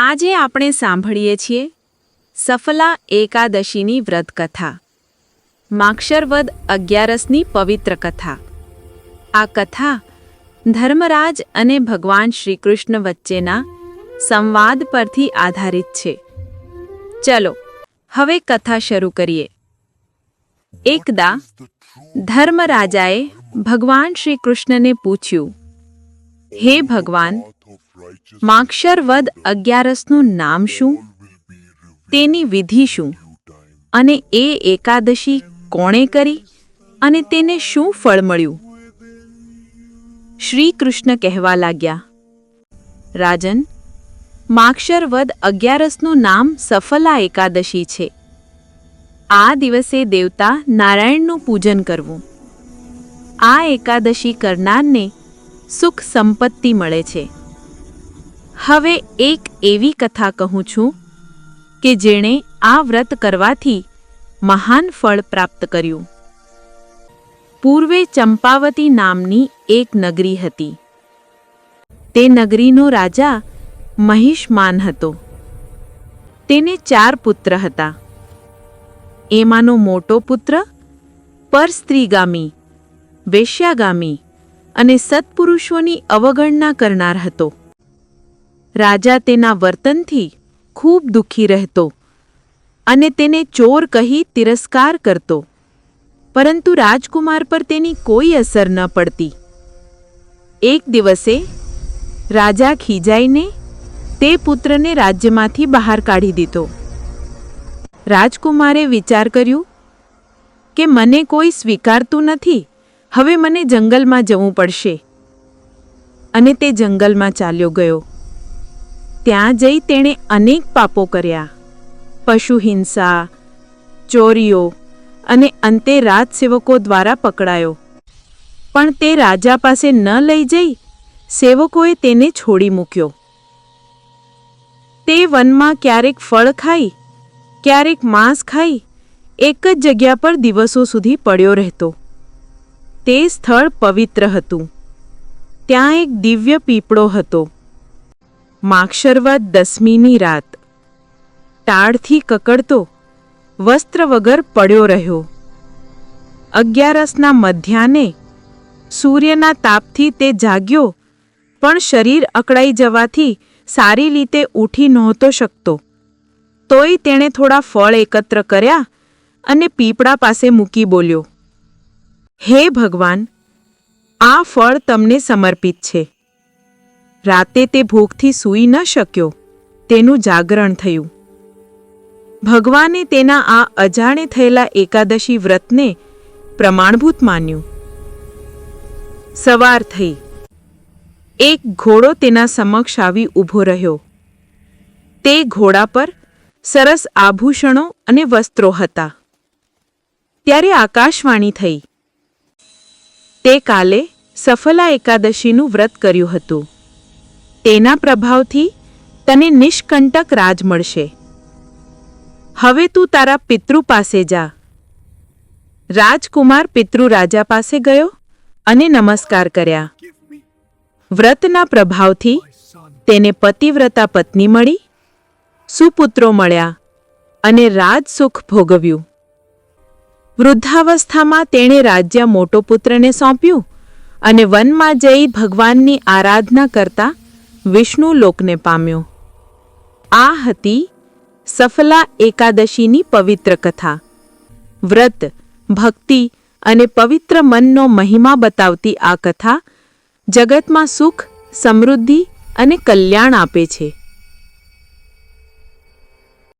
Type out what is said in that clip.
આજે આપણે સાંભળીએ છીએ સફલા એકાદશીની વ્રત કથા માક્ષરવદ અગિયારસની પવિત્ર કથા. આ કથા ધર્મરાજ અને ભગવાન શ્રીકૃષ્ણ વચ્ચેના સંવાદ પરથી આધારિત છે. ચલો, હવે કથા શરૂ કરીએ. એકદા ધર્મરાજાએ ભગવાન શ્રી કૃષ્ણને પૂછ્યું, હે ભગવાન માક્ષર વદ અગિયારસનું નામ શું? તેની વિધિ શું? અને એ એકાદશી કોણે કરી? અને તેને શું ફળ મળ્યું? શ્રી કૃષ્ણ કહેવા લાગ્યા, રાજન માક્ષર વદ અગિયારસનું નામ સફલા એકાદશી છે. આ દિવસે દેવતા નારાયણનું પૂજન કરવું. આ એકાદશી કરનારને સુખ સંપત્તિ મળે છે. હવે એક એવી કથા કહું છું કે જેણે આ વ્રત કરવાથી મહાન ફળ પ્રાપ્ત કર્યું. પૂર્વે ચંપાવતી નામની એક નગરી હતી. તે નગરીનો રાજા મહિષમાન હતો. તેને ચાર પુત્ર હતા. એમાંનો મોટો પુત્ર પરસ્ત્રીગામી, વેશ્યાગામી અને સત્પુરુષોની અવગણના કરનાર હતો. રાજા તેના વર્તનથી ખૂબ દુઃખી રહેતો અને તેને ચોર કહી તિરસ્કાર કરતો. પરંતુ રાજકુમાર પર તેની કોઈ અસર ન પડતી. એક દિવસે રાજા ખીજાઈને તે પુત્રને રાજ્યમાંથી બહાર કાઢી દીધો. રાજકુમારે વિચાર કર્યું કે મને કોઈ સ્વીકારતું નથી, હવે મને જંગલમાં જવું પડશે. અને તે જંગલમાં ચાલ્યો ગયો. ત્યાં જઈ તેણે અનેક પાપો કર્યા. પશુ હિંસા, ચોરીઓ અને અંતે રાજસેવકો દ્વારા પકડાયો. પણ તે રાજા પાસે ન લઈ જઈ સેવકોએ તેને છોડી મૂક્યો. તે વનમાં ક્યારેક ફળ ખાઈ, ક્યારેક માંસ ખાઈ, એક જ જગ્યા પર દિવસો સુધી પડ્યો રહેતો. તે સ્થળ પવિત્ર હતું. ત્યાં એક દિવ્ય પીપળો હતો. માક્ષરવદ દસમીની રાત. ટાળથી કકડતો વસ્ત્ર વગર પડ્યો રહ્યો. અગિયારસના મધ્યાને સૂર્યના તાપથી તે જાગ્યો, પણ શરીર અકળાઈ જવાથી સારી રીતે ઊઠી નહોતો શકતો. તોય તેણે થોડા ફળ એકત્ર કર્યા અને પીપળા પાસે મૂકી બોલ્યો, હે ભગવાન, આ ફળ તમને સમર્પિત છે. રાતે તે ભૂખથી સૂઈ ન શક્યો. તેનું જાગરણ થયું. ભગવાને તેના આ અજાણે થયેલા એકાદશી વ્રતને પ્રમાણભૂત માન્યું. સવાર થઈ. એક ઘોડો તેના સમક્ષ આવી ઊભો રહ્યો. તે ઘોડા પર સરસ આભૂષણો અને વસ્ત્રો હતા. ત્યારે આકાશવાણી થઈ. તે કાલે સફલા એકાદશીનું વ્રત કર્યું હતું. તેના પ્રભાવથી તને નિષ્કંટક રાજ મળશે. હવે તું તારા પિતૃ પાસે જા. રાજકુમાર પિતૃ રાજા પાસે ગયો અને નમસ્કાર કર્યા. વ્રતના પ્રભાવથી તેને પતિવ્રતા પત્ની મળી, સુપુત્રો મળ્યા અને રાજસુખ ભોગવ્યું. વૃદ્ધાવસ્થામાં તેણે રાજ્ય મોટો પુત્રને સોંપ્યું અને વનમાં જઈ ભગવાનની આરાધના કરતા વિષ્ણુ લોકને પામ્યો. આ હતી સફલા એકાદશીની પવિત્ર કથા. વ્રત, ભક્તિ અને પવિત્ર મનનો મહિમા બતાવતી આ કથા જગતમાં સુખ, સમૃદ્ધિ અને કલ્યાણ આપે છે.